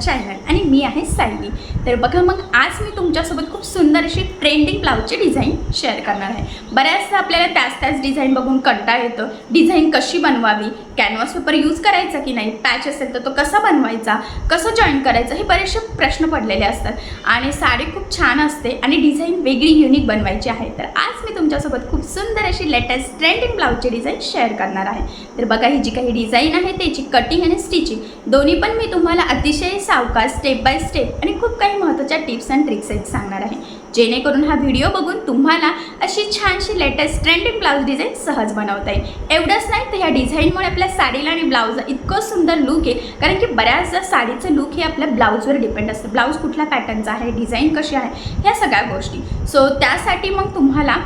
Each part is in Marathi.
चॅनल आणि मी आहे सायली. तर बघा मग आज मी तुमच्यासोबत खूप सुंदर अशी ट्रेंडिंग ब्लाऊजची डिझाईन शेअर करणार आहे. बऱ्याचदा आपल्याला त्याच त्याच डिझाईन बघून कंटाळ येतो. डिझाईन कशी बनवावी? कॅनव्हास पेपर यूज करायचा की नाही? पॅच असेल तर तो कसा बनवायचा? कसं जॉईन करायचं? हे बरेचसे प्रश्न पडलेले असतात. आणि साडी खूप छान असते आणि डिझाईन वेगळी युनिक बनवायची आहे. तर आज मी तुमच्यासोबत खूप सुंदर अशी लेटेस्ट ट्रेंडिंग ब्लाऊजची डिझाईन शेअर करणार आहे. तर बघा ही जी काही डिझाईन आहे त्याची कटिंग आणि स्टिचिंग दोन्ही पण मी तुम्हाला अतिशय सावकाश स्टेप बाय स्टेप आणि खूप काही महत्त्वाच्या टिप्स अँड ट्रिक्स आहेत सांगणार आहे. जेणेकरून हा व्हिडिओ बघून तुम्हाला अशी छानशी लेटेस्ट ट्रेंडिंग ब्लाऊज डिझाईन सहज बनवता येईल. एवढंच नाही तर ह्या डिझाईनमुळे आपल्या साडीला आणि ब्लाऊजला इतकं सुंदर लुक आहे. कारण की बऱ्याचदा साडीचं लुक हे आपल्या ब्लाऊजवर डिपेंड असतं. ब्लाऊज कुठल्या पॅटर्नचा आहे डिझाईन कशी आहे ह्या सगळ्या गोष्टी. सो त्यासाठी मग तुम्हाला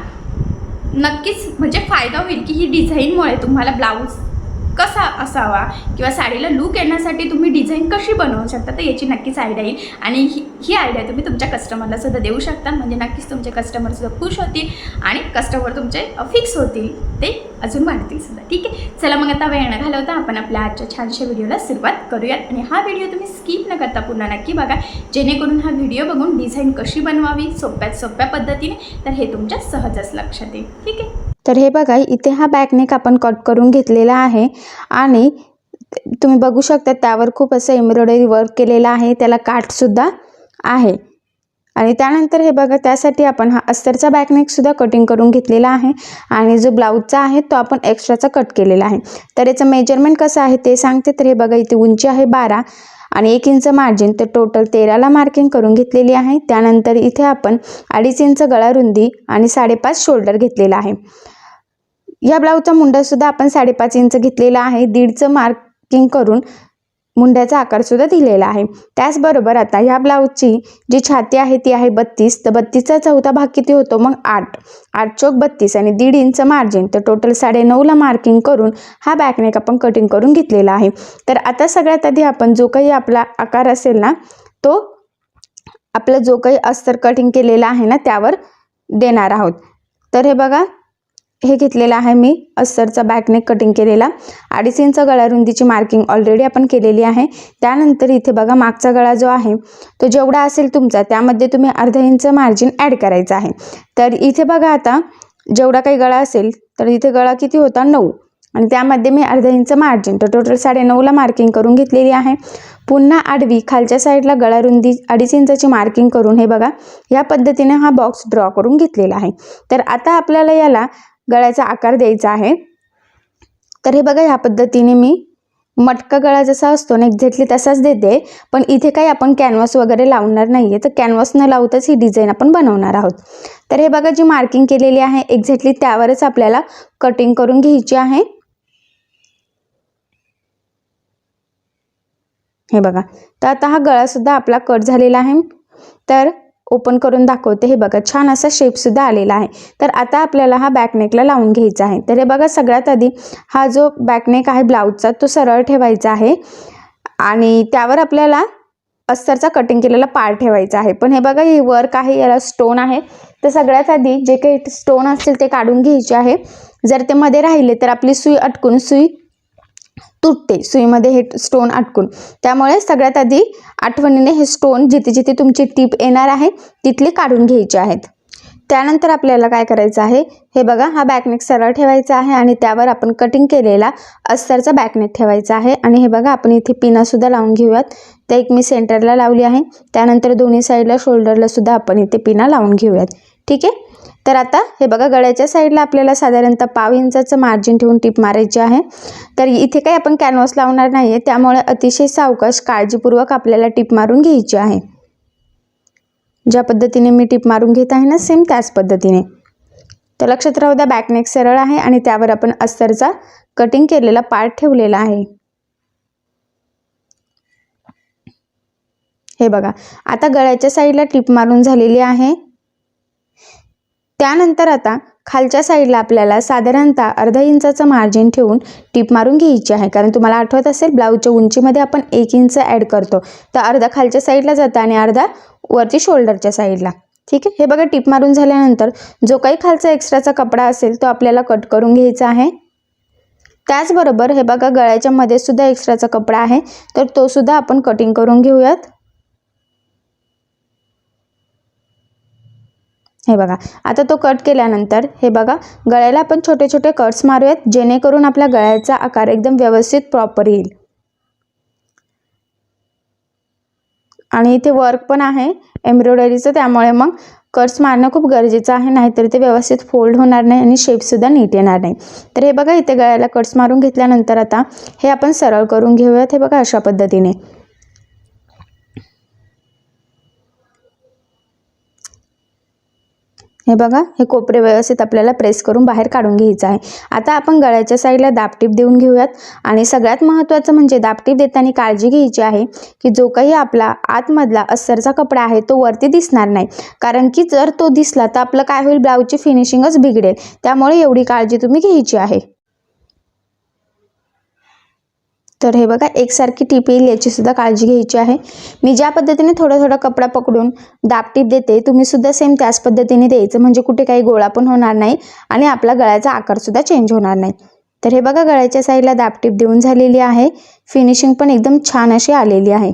नक्कीच म्हणजे फायदा होईल की ही डिझाईनमुळे तुम्हाला ब्लाऊज कसा असावा किंवा साडीला लूक येण्यासाठी तुम्ही डिझाईन कशी बनवू शकता तर याची नक्कीच आयडिया येईल. आणि ही ही आयडिया तुम्ही तुमच्या कस्टमरला सुद्धा देऊ शकता. म्हणजे नक्कीच तुमचे कस्टमर सुद्धा खुश होतील आणि कस्टमर तुमचे फिक्स होतील. ते अजून वाढतील सुद्धा. ठीक आहे? चला मग आता वेळ न घालवता आपण आपल्या आजच्या छानशा व्हिडिओला सुरुवात करूयात. आणि हा व्हिडिओ तुम्ही स्किप न करता पुन्हा नक्की बघा. जेणेकरून हा व्हिडिओ बघून डिझाईन कशी बनवावी सोप्यात सोप्या पद्धतीने तर हे तुमच्या सहजच लक्षात येईल. ठीक आहे? तर हे बघा इथे हा बॅकनेक आपण कट करून घेतलेला आहे. आणि तुम्ही बघू शकता त्यावर खूप असं एम्ब्रॉयडरी वर्क केलेलं आहे. त्याला काठसुद्धा आहे. आणि त्यानंतर हे बघा त्यासाठी आपण हा अस्तरचा बॅकनेकसुद्धा कटिंग करून घेतलेला आहे. आणि जो ब्लाऊजचा आहे तो आपण एक्स्ट्राचा कट केलेला आहे. तर याचं मेजरमेंट कसं आहे ते सांगते. तर हे बघा इथे उंची आहे बारा आणि एक इंच मार्जिन तर टोटल तेराला मार्किंग करून घेतलेली आहे. त्यानंतर इथे आपण अडीच इंच गळा रुंदी आणि साडेपाच शोल्डर घेतलेला आहे. या ब्लाऊजचा मुंडासुद्धा आपण साडेपाच इंच घेतलेला आहे. दीडचं मार्किंग करून मुंड्याचा आकारसुद्धा दिलेला आहे. त्याचबरोबर आता ह्या ब्लाऊजची जी छाती आहे ती आहे बत्तीस. तर बत्तीसचा चौथा भाग किती होतो? मग आठ. आठ चौक बत्तीस आणि दीड इंच मार्जिन तर टोटल साडेनऊला मार्किंग करून हा बॅकनेक आपण कटिंग करून घेतलेला आहे. तर आता सगळ्यात आधी आपण जो काही आपला आकार असेल ना तो आपला जो काही अस्तर कटिंग केलेला आहे ना त्यावर देणार आहोत. तर हे बघा हे घेतलेलं आहे मी अस्तरचा बॅकनेक कटिंग केलेला. अडीच इंच गळारुंदीची मार्किंग ऑलरेडी आपण केलेली आहे. त्यानंतर इथे बघा मागचा गळा जो आहे तो जेवढा असेल तुमचा त्यामध्ये तुम्ही अर्धा इंच मार्जिन ॲड करायचं आहे. तर इथे बघा आता जेवढा काही गळा असेल तर इथे गळा किती होता? नऊ. आणि त्यामध्ये मी अर्धा इंच मार्जिन तर टोटल साडेनऊला मार्किंग करून घेतलेली आहे. पुन्हा आडवी खालच्या साईडला गळा रुंदी अडीच इंचाची मार्किंग करून हे बघा या पद्धतीने हा बॉक्स ड्रॉ करून घेतलेला आहे. तर आता आपल्याला याला गळ्याचा आकार द्यायचा आहे. तर हे बघा ह्या पद्धतीने मी मटका गळा जसा असतो ना एक्झॅक्टली तसाच देते. पण इथे काही आपण कॅनव्हास वगैरे लावणार नाही आहे तर कॅनव्हास न लावताच ही डिझाईन आपण बनवणार आहोत. तर हे बघा जी मार्किंग केलेली आहे एक्झॅक्टली त्यावरच आपल्याला कटिंग करून घ्यायची आहे. हे बघा. तर आता हा गळासुद्धा आपला कट झालेला आहे. तर ओपन करून दाखवते. हे बघा छान असा शेपसुद्धा आलेला आहे. तर आता आपल्याला हा बॅकनेकला लावून घ्यायचा आहे. तर हे बघा सगळ्यात आधी हा जो बॅकनेक आहे ब्लाऊजचा तो सरळ ठेवायचा आहे. आणि त्यावर आपल्याला अस्तरचा कटिंग केलेला पार्ट ठेवायचा आहे. पण हे बघा हे वर्क आहे याला स्टोन आहे. तर सगळ्यात आधी जे काही स्टोन असतील ते काढून घ्यायचे आहे. जर ते मध्ये राहिले तर आपली सुई अटकून सुई तुटते. सुईमध्ये हे स्टोन अटकून. त्यामुळे सगळ्यात आधी आठवणीने हे स्टोन जिथे जिथे तुमची टीप येणार आहे तिथली काढून घ्यायची आहेत. त्यानंतर आपल्याला काय करायचं आहे? हे बघा हा बॅकनेक सरळ ठेवायचा आहे आणि त्यावर आपण कटिंग केलेला अस्तरचा बॅकनेक ठेवायचा आहे. आणि हे बघा आपण इथे पिनासुद्धा लावून घेऊयात. त्या एक मी सेंटरला लावली आहे. त्यानंतर दोन्ही साईडला शोल्डरला सुद्धा आपण इथे पिना लावून घेऊयात. ठीक आहे? तर आता हे बघा गळ्याच्या साईडला आपल्याला साधारणतः पाव इंचाचं मार्जिन ठेवून टिप मारायची आहे. तर इथे काही आपण कॅनव्हास लावणार नाही आहे त्यामुळे अतिशय सावकाश काळजीपूर्वक आपल्याला टिप मारून घ्यायची आहे. ज्या पद्धतीने मी टिप मारून घेत आहे ना सेम त्याच पद्धतीने. तर लक्षात राहू द्या बॅकनेक सरळ आहे आणि त्यावर आपण अस्तरचा कटिंग केलेला पार्ट ठेवलेला आहे. हे बघा आता गळ्याच्या साईडला टिप मारून झालेली आहे. त्यानंतर आता खालच्या साईडला आपल्याला साधारणतः अर्धा इंचाचं मार्जिन ठेवून टीप मारून घ्यायची आहे. कारण तुम्हाला आठवत असेल ब्लाऊजच्या उंचीमध्ये आपण एक इंच ॲड करतो. तर अर्धा खालच्या साईडला जातं आणि अर्धा वरती शोल्डरच्या साईडला. ठीक आहे? हे बघा टीप मारून झाल्यानंतर जो काही खालचा एक्स्ट्राचा कपडा असेल तो आपल्याला कट करून घ्यायचा आहे. त्याचबरोबर हे बघा गळ्याच्या मध्ये सुद्धा एक्स्ट्राचा कपडा आहे. तर तो सुद्धा आपण कटिंग करून घेऊयात. हे बघा आता तो कट केल्यानंतर हे बघा गळ्याला आपण छोटे छोटे कट्स मारूयात जेणेकरून आपल्या गळ्याचा आकार एकदम व्यवस्थित प्रॉपर येईल. आणि इथे वर्क पण आहे एम्ब्रॉयडरीचं त्यामुळे मग कट्स मारणं खूप गरजेचं आहे नाहीतर ते व्यवस्थित फोल्ड होणार नाही आणि शेपसुद्धा नीट येणार नाही. तर हे बघा इथे गळ्याला कट्स मारून घेतल्यानंतर आता हे आपण सरळ करून घेऊयात हे बघा अशा पद्धतीने. हे बघा हे कोपरे व्यवस्थित आपल्याला प्रेस करून बाहेर काढून घ्यायचं आहे. आता आपण गळ्याच्या साईडला दापटीप देऊन घेऊयात. आणि सगळ्यात महत्त्वाचं म्हणजे दापटीप देताना काळजी घ्यायची आहे की जो काही आपला आतमधला अस्तरचा कपडा आहे तो वरती दिसणार नाही. कारण की जर तो दिसला तर आपलं काय होईल? ब्लाऊजची फिनिशिंगच बिघडेल. त्यामुळे एवढी काळजी तुम्ही घ्यायची आहे. तर हे बघा एकसारखी टीप येईल याचीसुद्धा काळजी घ्यायची आहे. मी ज्या पद्धतीने थोडा थोडा कपडा पकडून दाबटीप देते तुम्ही सुद्धा सेम त्याच पद्धतीने द्यायचं. म्हणजे कुठे काही गोळा पण होणार नाही आणि आपला गळ्याचा आकारसुद्धा चेंज होणार नाही. तर हे बघा गळ्याच्या साईडला दाबटीप देऊन झालेली आहे. फिनिशिंग पण एकदम छान अशी आलेली आहे.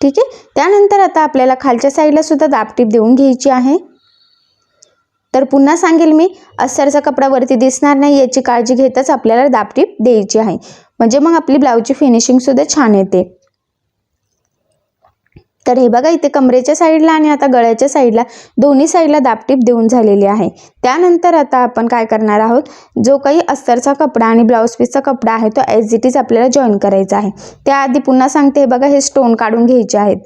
ठीक आहे? त्यानंतर आता आपल्याला खालच्या साईडला सुद्धा दाबटीप देऊन घ्यायची आहे. तर पुन्हा सांगेल मी अस्तरचा कपडा वरती दिसणार नाही याची काळजी घेतच आपल्याला दापटीप द्यायची आहे. म्हणजे मग आपली ब्लाऊजची फिनिशिंगसुद्धा छान येते. तर हे बघा इथे कमरेच्या साईडला आणि आता गळ्याच्या साईडला दोन्ही साईडला दापटीप देऊन झालेली आहे. त्यानंतर आता आपण काय करणार आहोत जो काही अस्तरचा कपडा आणि ब्लाऊज पीसचा कपडा आहे तो एज इट इज आपल्याला जॉईन करायचा आहे. त्याआधी पुन्हा सांगते हे बघा हे स्टोन काढून घ्यायचे आहेत.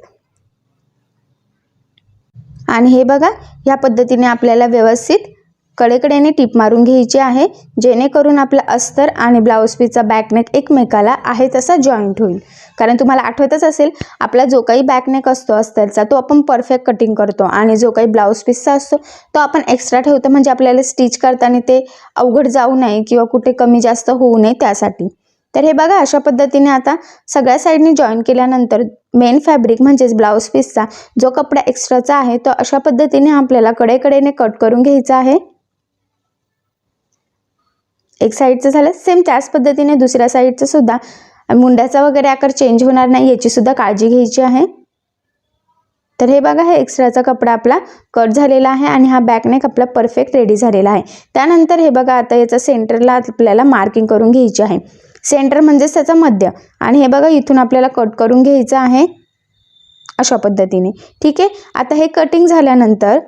आणि हे बघा ह्या पद्धतीने आपल्याला व्यवस्थित कडेकडेने टीप मारून घ्यायची आहे जेणेकरून आपला अस्तर आणि ब्लाऊज पीसचा बॅकनेक एकमेकाला आहे तसा जॉईंट होईल. कारण तुम्हाला आठवतच असेल आपला जो काही बॅकनेक असतो अस्तरचा तो आपण परफेक्ट कटिंग करतो आणि जो काही ब्लाऊज पीसचा असतो तो आपण एक्स्ट्रा ठेवतो. म्हणजे आपल्याला स्टिच करताना ते अवघड जाऊ नये किंवा कुठे कमी जास्त होऊ नये त्यासाठी. तर हे बघा अशा पद्धतीने आता सगळ्या साईडने जॉईन केल्यानंतर मेन फॅब्रिक म्हणजेच ब्लाऊज पीसचा जो कपडा एक्स्ट्राचा आहे तो अशा पद्धतीने आपल्याला कडेकडेने कट करून घ्यायचा आहे. एक साईडचं झालं सेम त्याच पद्धतीने दुसऱ्या साईडचं सुद्धा. मुंड्याचा वगैरे आकार चेंज होणार नाही याची सुद्धा काळजी घ्यायची आहे. तर हे बघा हे एक्स्ट्राचा कपडा आपला कट झालेला आहे आणि हा बॅकनेक आपला परफेक्ट रेडी झालेला आहे. त्यानंतर हे बघा आता याचा सेंटरला आपल्याला मार्किंग करून घ्यायची आहे. सेंटर म्हणजेच त्याचा मध्य. आणि हे बघा इथून आपल्याला कट करून घ्यायचं आहे अशा पद्धतीने. ठीक आहे? आता हे कटिंग झाल्यानंतर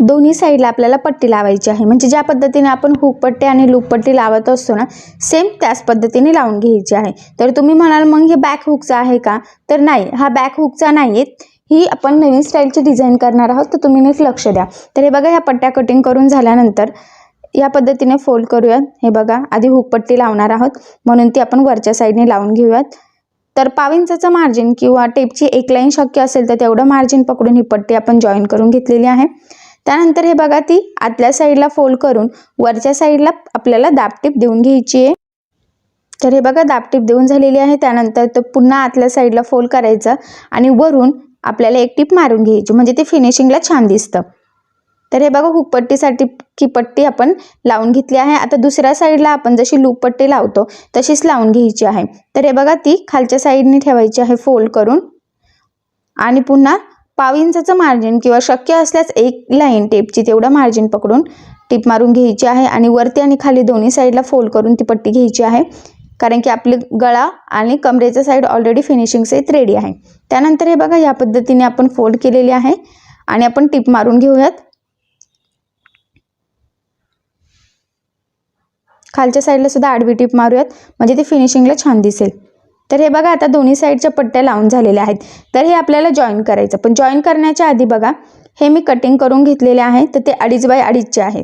दोन्ही साईडला आपल्याला पट्टी लावायची आहे. म्हणजे ज्या पद्धतीने आपण हुक पट्टी आणि लूप पट्टी लावत असतो ना सेम त्याच पद्धतीने लावून घ्यायची आहे. तर तुम्ही म्हणाल मग हे बॅक हुकचा आहे का? तर नाही. हा बॅक हुकचा नाही आहे ही आपण नवीन स्टाईलची डिझाईन करणार आहोत. तर तुम्ही नीट लक्ष द्या. तर हे बघा ह्या पट्ट्या कटिंग करून झाल्यानंतर या पद्धतीने फोल्ड करूयात. हे बघा आधी हुकपट्टी लावणार आहोत. म्हणून ती आपण वरच्या साईडने लावून घेऊयात. तर पाव इंचाचं मार्जिन किंवा टेपची एक लाईन शक्य असेल तर तेवढं मार्जिन पकडून ही पट्टी आपण जॉईन करून घेतलेली आहे. त्यानंतर हे बघा ती आतल्या साईडला फोल्ड करून वरच्या साईडला आपल्याला दाबटीप देऊन घ्यायची आहे. तर हे बघा दाबटीप देऊन झालेली आहे. त्यानंतर तो पुन्हा आतल्या साईडला फोल्ड करायचं आणि वरून आपल्याला एक टीप मारून घ्यायची. म्हणजे ते फिनिशिंगला छान दिसतं. तर हे बघा हुकपट्टीसाठी की पट्टी आपण लावून घेतली आहे. आता दुसऱ्या साईडला आपण जशी लूप पट्टी लावतो तशीच लावून घ्यायची आहे. तर हे बघा ती खालच्या साईडने ठेवायची आहे फोल्ड करून. आणि पुन्हा पाव इंचाचं मार्जिन किंवा शक्य असल्यास एक लाईन टेपची तेवढं मार्जिन पकडून टीप मारून घ्यायची आहे. आणि वरती आणि खाली दोन्ही साईडला फोल्ड करून ती पट्टी घ्यायची आहे. कारण की आपली गळा आणि कमरेचा साईड ऑलरेडी फिनिशिंग सहित रेडी आहे. त्यानंतर हे बघा या पद्धतीने आपण फोल्ड केलेली आहे. आणि आपण टीप मारून घेऊयात. खालच्या साईडला सुद्धा आडवी टीप मारूयात. म्हणजे ते फिनिशिंगला छान दिसेल. तर हे बघा आता दोन्ही साईडच्या पट्ट्या लावून झालेल्या आहेत. तर हे आपल्याला जॉईन करायचं. पण जॉईन करण्याच्या आधी बघा हे मी कटिंग करून घेतलेले आहे. तर ते अडीच बाय अडीचचे आहे.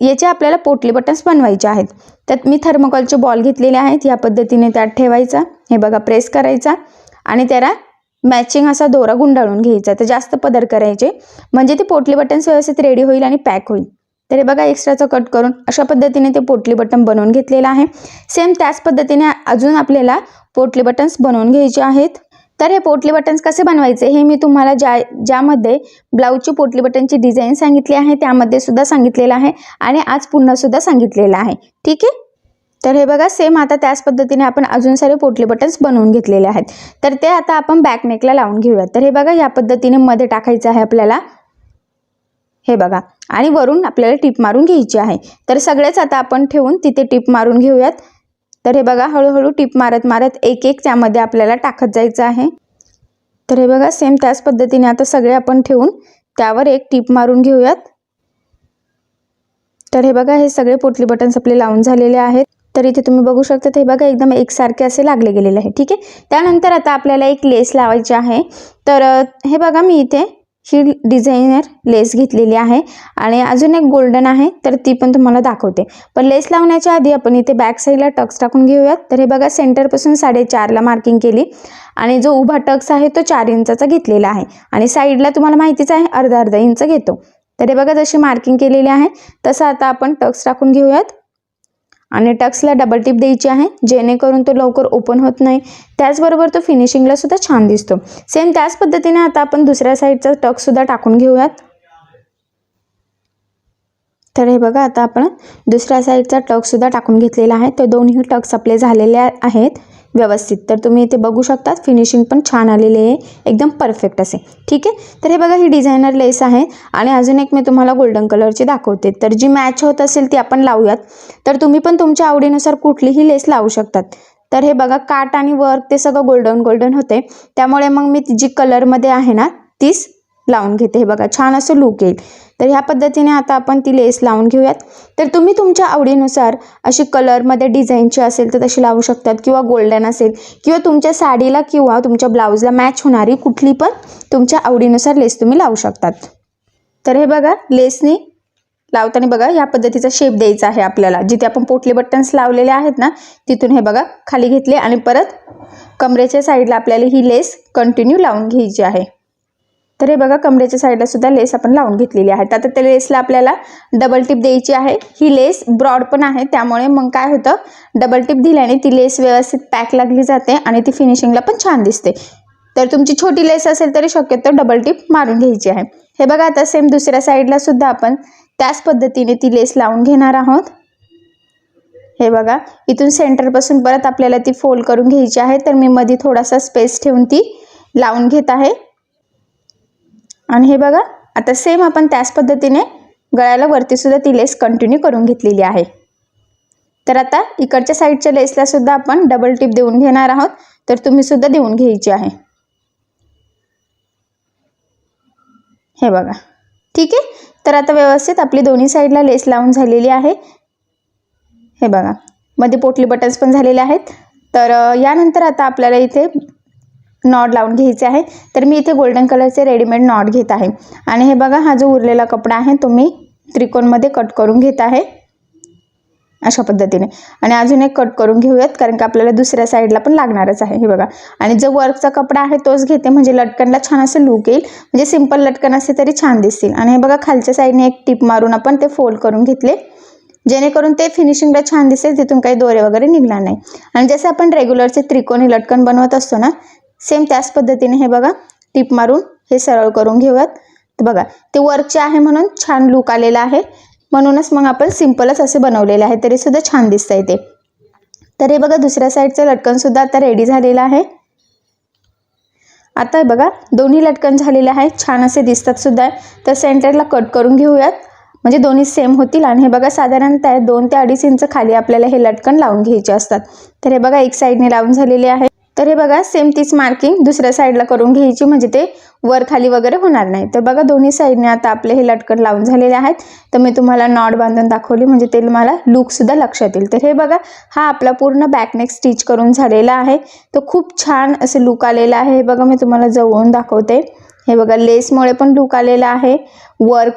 याचे आपल्याला पोटली बटन्स बनवायचे आहेत. त्यात मी थर्मकॉलचे बॉल घेतलेले आहेत. या पद्धतीने त्यात ठेवायचा. हे बघा प्रेस करायचा. आणि त्याला मॅचिंग असा दोरा गुंडाळून घ्यायचा. तर जास्त पदर करायचे. म्हणजे ते पोटली बटन्स व्यवस्थित रेडी होईल आणि पॅक होईल. तर हे बघा एक्स्ट्राचं कट करून अशा पद्धतीने ते पोटली बटन बनवून घेतलेलं आहे. सेम त्याच पद्धतीने अजून आपल्याला पोटली बटन्स बनवून घ्यायचे आहेत. तर हे पोटली बटन्स कसे बनवायचे हे मी तुम्हाला ज्या ज्यामध्ये ब्लाऊजची पोटली बटनची डिझाईन सांगितली आहे त्यामध्ये सुद्धा सांगितलेलं आहे आणि आज पुन्हा सुद्धा सांगितलेलं आहे. ठीक आहे? तर हे बघा सेम आता त्याच पद्धतीने आपण अजून सारे पोटली बटन्स बनवून घेतलेले आहेत. तर ते आता आपण बॅकनेकला लावून घेऊयात. तर हे बघा या पद्धतीने मध्ये टाकायचं आहे आपल्याला हे बघा. आणि वरून आपल्याला टीप मारून घ्यायची आहे. तर सगळेच आता आपण ठेवून तिथे टीप मारून घेऊयात. तर हे बघा हळूहळू टीप मारत मारत एक एक त्यामध्ये आपल्याला टाकत जायचं आहे. तर हे बघा सेम त्याच पद्धतीने आता सगळे आपण ठेवून त्यावर एक टीप मारून घेऊयात. तर हे बघा हे सगळे पोटली बटन्स आपले लावून झालेले आहेत. तर इथे तुम्ही बघू शकता हे बघा एकदम एकसारखे असे लागले गेलेले आहे. ठीक आहे? त्यानंतर आता आपल्याला एक लेस लावायची आहे. तर हे बघा मी इथे ही डिझायनर लेस घेतलेली आहे. आणि अजून एक गोल्डन आहे तर ती पण तुम्हाला दाखवते. पण लेस लावण्याच्या आधी आपण इथे बॅक साईडला टक्स टाकून घेऊयात. तर हे बघा सेंटरपासून साडेचारला मार्किंग केली. आणि जो उभा टक्स आहे तो चार इंचाचा घेतलेला आहे. आणि साईडला तुम्हाला माहितीच आहे अर्धा अर्धा इंच घेतो. तर हे बघा जशी मार्किंग केलेली आहे तसं आता आपण टक्स टाकून घेऊयात. आणि टक्सला डबल टिप द्यायची आहे जेणेकरून तो लवकर ओपन होत नाही. त्याचबरोबर तो फिनिशिंगला सुद्धा छान दिसतो. सेम त्याच पद्धतीने आता आपण दुसऱ्या साईडचा टक्ससुद्धा टाकून घेऊयात. तर हे बघा आता आपण दुसऱ्या साईडचा टक्ससुद्धा टाकून घेतलेला आहे. तर दोन्ही टक्स आपले झालेले आहेत. व्यवस्थित. तर तुम्ही इथे बघू शकतात फिनिशिंग पण छान आलेली आहे. एकदम परफेक्ट असे. ठीक आहे? तर हे बघा ही डिझायनर लेस आहे. आणि अजून एक मी तुम्हाला गोल्डन कलरची दाखवते. तर जी मॅच होत असेल ती आपण लावूयात. तर तुम्ही पण तुमच्या आवडीनुसार कुठलीही लेस लावू शकतात. तर हे बघा काट आणि वर्क ते सगळं गोल्डन गोल्डन होते. त्यामुळे मग मी जी कलरमध्ये आहे ना तीच लावून घेते. हे बघा छान असं लुक येईल. तर ह्या पद्धतीने आता आपण ती लेस लावून घेऊयात. तर तुम्ही तुमच्या आवडीनुसार अशी कलरमध्ये डिझाईनची असेल तर तशी लावू शकतात किंवा गोल्डन असेल किंवा तुमच्या साडीला किंवा तुमच्या ब्लाऊजला मॅच होणारी कुठली पण तुमच्या आवडीनुसार लेस तुम्ही लावू शकतात. तर हे बघा लेसनी लावताना बघा या पद्धतीचा शेप द्यायचा आहे आपल्याला. जिथे आपण पोटले बटन्स लावलेले आहेत ना तिथून हे बघा खाली घेतले आणि परत कमरेच्या साईडला आपल्याला ही लेस कंटिन्यू लावून घ्यायची आहे. तर हे बघा कमरेच्या साईडला सुद्धा लेस आपण लावून घेतलेली आहे आता त्या लेसला आपल्याला डबल टिप द्यायची आहे. ही लेस ब्रॉड पण आहे त्यामुळे मग काय होतं? डबल टिप दिल्याने ती लेस व्यवस्थित पॅक लागली जाते आणि ती फिनिशिंगला पण छान दिसते. तर तुमची छोटी लेस असेल तरी शक्यतो डबल टिप मारून घ्यायची आहे. हे बघा आता सेम दुसऱ्या साईडला सुद्धा आपण त्याच पद्धतीने ती लेस लावून घेणार आहोत. हे बघा इथून सेंटरपासून परत आपल्याला ती फोल्ड करून घ्यायची आहे. तर मी मध्ये थोडासा स्पेस ठेवून ती लावून घेत आहे. आणि हे बघा आता सेम आपण त्याच पद्धतीने गळ्याला वरतीसुद्धा ती लेस कंटिन्यू करून घेतलेली आहे. तर आता इकडच्या साईडच्या लेसला सुद्धा आपण डबल टिप देऊन घेणार आहोत. तर तुम्ही सुद्धा देऊन घ्यायची आहे. हे बघा. ठीक आहे? तर आता व्यवस्थित आपली दोन्ही साईडला लेस लावून झालेली आहे. हे बघा. मध्ये पोटली बटन्स पण झालेले आहेत. तर यानंतर आता आपल्याला इथे नॉट लावून घ्यायचे आहे तर मी इथे गोल्डन कलरचे रेडीमेड नॉट घेत आहे. आणि हे बघा हा जो उरलेला कपडा आहे तो मी त्रिकोणमध्ये कट करून घेत आहे. अशा पद्धतीने. आणि अजून एक कट करून घेऊयात कारण की आपल्याला दुसऱ्या साईडला पण लागणारच आहे हे बघा. आणि जो वर्कचा कपडा आहे तोच घेते म्हणजे लटकनला छान असं लूक येईल. म्हणजे सिंपल लटकन असते तरी छान दिसतील. आणि हे बघा खालच्या साईडने एक टिप मारून आपण ते फोल्ड करून घेतले. जेणेकरून ते फिनिशिंगला छान दिसेल तिथून काही दोरे वगैरे निघणार नाही. आणि जसं आपण रेग्युलरचे त्रिकोणी लटकन बनवत असतो ना सेम त्याच पद्धतीने हे बघा टिप मारून हे सरळ करून घेऊयात. तर बघा ते वर्कचे आहे म्हणून छान लुक आलेला आहे. म्हणूनच मग आपण सिम्पलच असे बनवलेले आहे तरी सुद्धा छान आहे ते. तर हे बघा दुसऱ्या साईडचं लटकन सुद्धा आता रेडी झालेलं आहे. आता हे बघा दोन्ही लटकन झालेले आहे छान असे दिसतात सुद्धा. तर सेंटरला कट करून घेऊयात. म्हणजे दोन्ही सेम होतील आणि हे बघा साधारणतः दोन ते अडीच इंच खाली आपल्याला हे लटकन लावून घ्यायचे असतात. तर हे बघा एक साईडने लावून झालेले आहे. तर हे बघा सेम तीच मार्किंग दुसऱ्या साईडला करून घ्यायची म्हणजे ते वर खाली वगैरे होणार नाही. तर बघा दोन्ही साईडने आता आपले हे लटकन लावून झालेले आहेत. तर मी तुम्हाला नॉट बांधून दाखवली म्हणजे ते मला लुकसुद्धा लक्षात येईल. तर हे बघा हा आपला पूर्ण बॅकनेक स्टिच करून झालेला आहे. तर खूप छान असं लुक आलेला आहे. हे बघा मी तुम्हाला जवळून दाखवते. हे बघा लेसमुळे पण लुक आलेला आहे. वर्क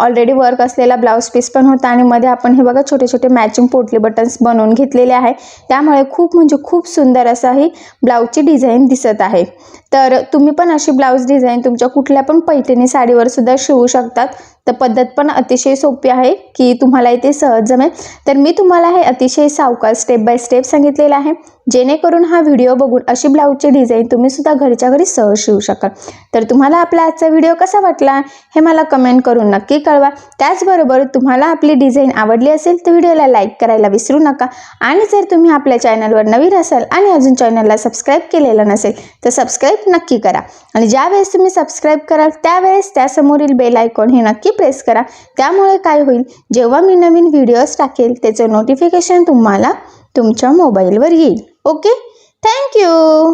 ऑलरेडी वर्क असलेला ब्लाऊज पीस पण होता आणि मध्ये आपण हे बघा छोटे छोटे मॅचिंग पोटली बटन्स बनवून घेतलेले आहे. त्यामुळे खूप म्हणजे खूप सुंदर असा ही ब्लाऊजची डिझाईन दिसत आहे. तर तुम्ही पण अशी ब्लाऊज डिझाईन तुमच्या कुठल्या पण पैठणी साडीवर सुद्धा शिवू शकतात. तर पद्धत पण अतिशय सोपी आहे की तुम्हाला इथे सहज जमेल. तर मी तुम्हाला हे अतिशय सावकाश स्टेप बाय स्टेप सांगितलेलं आहे. जेणेकरून हा व्हिडिओ बघून अशी ब्लाऊजची डिझाईन तुम्ही सुद्धा घरच्या घरी सहज शिवू शकाल. तर तुम्हाला आपला आजचा व्हिडिओ कसा वाटला हे मला कमेंट करून नक्की कळवा. त्याचबरोबर तुम्हाला आपली डिझाईन आवडली असेल तर व्हिडिओला लाईक करायला विसरू नका. आणि जर तुम्ही आपल्या चॅनलवर नवीन असाल आणि अजून चॅनलला सबस्क्राईब केलेलं नसेल तर सबस्क्राईब नक्की करा. आणि ज्यावेळेस तुम्ही सबस्क्राईब कराल त्यावेळेस त्यासमोरील बेल आयकॉन हे नक्की नक्की प्रेस करा. त्यामुळे काय होईल? जेव्हा मी नवीन व्हिडिओज टाकेल त्याचं नोटिफिकेशन तुम्हाला तुमच्या मोबाईलवर येईल. Okay thank you